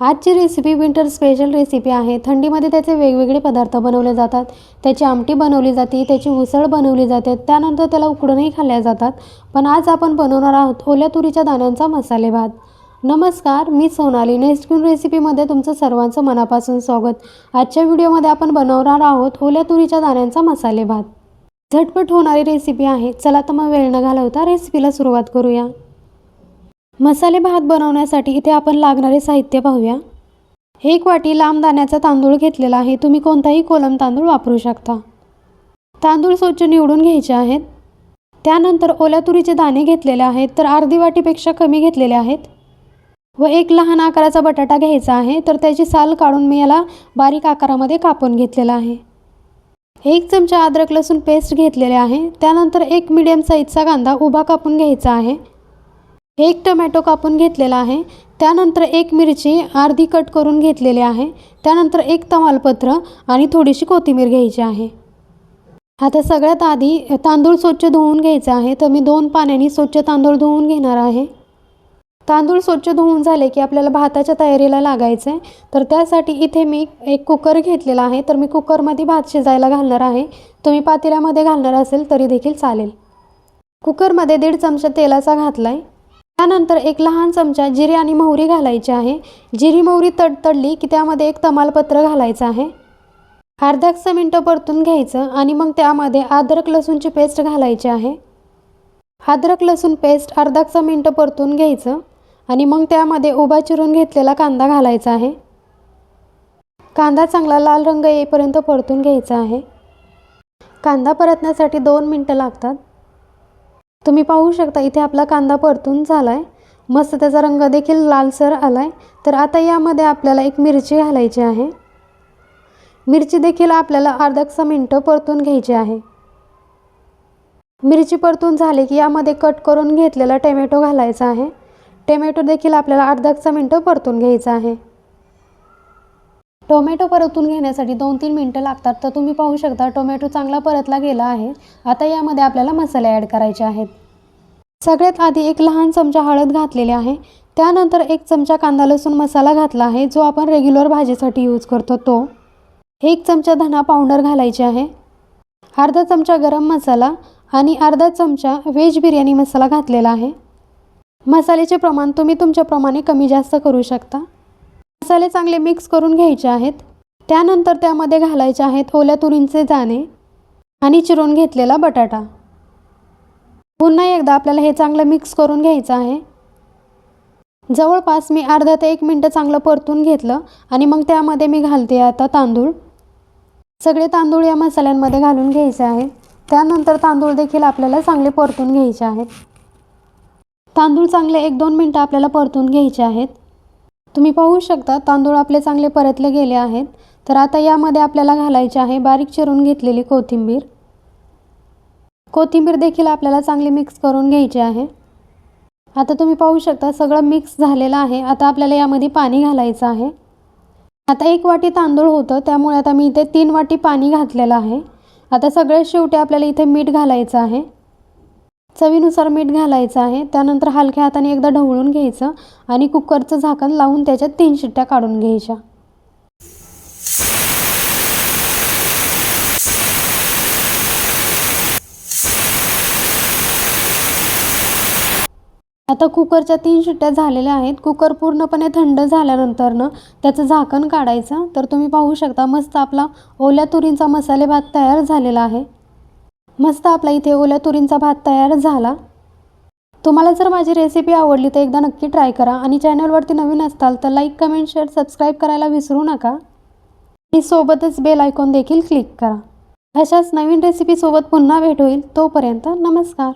आजची recipe winter special recipe आहे. थंडीमध्ये त्याचे वेगवेगळे पदार्थ बनवले जातात. त्याची आमटी बनवली जाते त्याची उसळ बनवली जाते त्यानंतर त्याला उकडूनही खाल्ल्या जातात. पण आज आपण बनवणार आहोत ओल्या तुरीच्या दाण्यांचा मसाले भात. नमस्कार मी सोनाली. नेक्स्ट क्यून रेसिपीमध्ये तुमचं सर्वांचं मनापासून स्वागत. आजच्या व्हिडिओमध्ये आपण बनवणार आहोत ओल्या तुरीच्या दाण्यांचा मसाले भात. झटपट होणारी रेसिपी आहे. चला तर मग वेळ न घालवता रेसिपीला सुरुवात करूया. मसाले भात बनवण्यासाठी इथे आपण लागणारे साहित्य पाहूया. एक वाटी लांब दाण्याचा तांदूळ घेतलेला आहे. तुम्ही कोणताही कोलम तांदूळ वापरू शकता. तांदूळ स्वच्छ निवडून घ्यायचे आहेत. त्यानंतर ओल्या तुरीचे दाणे घेतलेले आहेत. तर अर्धी वाटीपेक्षा कमी घेतलेले आहेत. व एक लहान आकाराचा बटाटा घ्यायचा आहे. तर त्याची साल काढून मी याला बारीक आकारामध्ये कापून घेतलेला आहे. एक चमचा अद्रक लसूण पेस्ट घेतलेले आहे. त्यानंतर एक मिडियम साईजचा कांदा उभा कापून घ्यायचा आहे. एक टमॅटो कापून घेतलेला आहे. त्यानंतर एक मिरची अर्धी कट करून घेतलेली आहे. त्यानंतर एक तमालपत्र आणि थोडीशी कोथिंबीर घ्यायची आहे. आता सगळ्यात आधी तांदूळ स्वच्छ धुवून घ्यायचा आहे. तर मी दोन पाण्याने स्वच्छ तांदूळ धुवून घेणार आहे. तांदूळ स्वच्छ धुवून झाले की आपल्याला भाताच्या तयारीला लागायचं आहे तर त्यासाठी इथे मी एक कुकर घेतलेला आहे. तर मी कुकरमध्ये भात शिजायला घालणार आहे. तुम्ही पातेल्यामध्ये घालणार असेल तरी देखील चालेल. कुकरमध्ये दीड चमचा तेलाचा घातला आहे त्यानंतर एक लहान चमचा जिरे आणि मोहरी घालायची आहे. जिरी मोहरी तडतडली की त्यामध्ये एक तमालपत्र घालायचं आहे. अर्ध्याच मिनटं परतून घ्यायचं आणि मग त्यामध्ये अद्रक लसूणची पेस्ट घालायची आहे. अद्रक लसूण पेस्ट अर्धाच मिनटं परतून घ्यायचं आणि मग त्यामध्ये उभा चिरून घेतलेला कांदा घालायचा आहे. कांदा चांगला लाल रंग येईपर्यंत परतून घ्यायचा आहे. कांदा परतण्यासाठी दोन मिनटं लागतात. तुम्ही पाहू शकता इथे आपला कांदा परतून झाला आहे मस्त त्याचा रंग देखील लालसर आला आहे तर आता यामध्ये आपल्याला एक मिरची घालायची आहे. मिरची देखील आपल्याला अर्धा मिनटं परतून घ्यायची आहे. मिरची परतून झाली की यामध्ये कट करून घेतलेला टोमॅटो घालायचा आहे. टोमॅटो देखील आपल्याला अर्धा मिनटं परतून घ्यायचा आहे. टोमॅटो परतून घेण्यासाठी दोन तीन मिनटं लागतात. तर तुम्ही पाहू शकता टोमॅटो चांगला परतला गेला आहे. आता यामध्ये आपल्याला मसाले ॲड करायचे आहेत. सगळ्यात आधी एक लहान चमचा हळद घातलेली आहे. त्यानंतर एक चमचा कांदा लसूण मसाला घातला आहे जो आपण रेग्युलर भाजीसाठी यूज करतो तो. एक चमचा धना पावडर घालायचे आहे. अर्धा चमचा गरम मसाला आणि अर्धा चमचा व्हेज बिर्याणी मसाला घातलेला आहे. मसाल्याचे प्रमाण तुम्ही तुमच्याप्रमाणे कमी जास्त करू शकता. मसाले चांगले मिक्स करून घ्यायचे आहेत. त्यानंतर त्यामध्ये घालायचे आहेत ओल्या तुरींचे दाणे आणि चिरून घेतलेला बटाटा. पुन्हा एकदा आपल्याला हे चांगलं मिक्स करून घ्यायचं आहे. जवळपास मी अर्धा ते एक मिनटं चांगलं परतून घेतलं आणि मग त्यामध्ये मी घालते आता तांदूळ. सगळे तांदूळ या मसाल्यांमध्ये घालून घ्यायचे आहे त्यानंतर तांदूळ देखील आपल्याला चांगले परतून घ्यायचे आहेत. तांदूळ चांगले एक दोन मिनटं आपल्याला परतून घ्यायचे आहेत. तुम्ही पाहू शकता तांदूळ आपले चांगले परतले गेले आहेत. तर आता यामध्ये आपल्याला घालायचे आहे बारीक चिरून घेतलेली कोथिंबीर. कोथिंबीर देखील आपल्याला चांगली मिक्स करून घ्यायची आहे. आता तुम्ही पाहू शकता सगळं मिक्स झालेलं आहे. आता आपल्याला यामध्ये पाणी घालायचं आहे. आता एक वाटी तांदूळ होतं त्यामुळे आता मी इथे तीन वाटी पाणी घातलेलं आहे. आता सगळ्यात शेवटी आपल्याला इथे मीठ घालायचं आहे. चवीनुसार मीठ घालायचं आहे. त्यानंतर हलक्या हाताने एकदा ढवळून घ्यायचं आणि कुकरचं झाकण लावून त्याच्यात तीन शिट्ट्या काढून घ्यायच्या. आता कुकरच्या तीन शिट्ट्या झालेल्या आहेत. कुकर पूर्णपणे थंड झाल्यानंतरनं त्याचं झाकण काढायचं. तर तुम्ही पाहू शकता मस्त आपला ओल्या तुरींचा मसाले भात तयार झालेला आहे. मस्त आपला इथे ओल्या तुरींचा भात तयार झाला. तुम्हाला जर माझी रेसिपी आवडली तर एकदा नक्की ट्राय करा आणि चॅनलवरती नवीन असताल तर लाईक कमेंट शेअर सबस्क्राईब करायला विसरू नका. आणि सोबतच बेल आयकॉन देखील क्लिक करा. अशाच नवीन रेसिपीसोबत पुन्हा भेट होईल. तोपर्यंत नमस्कार.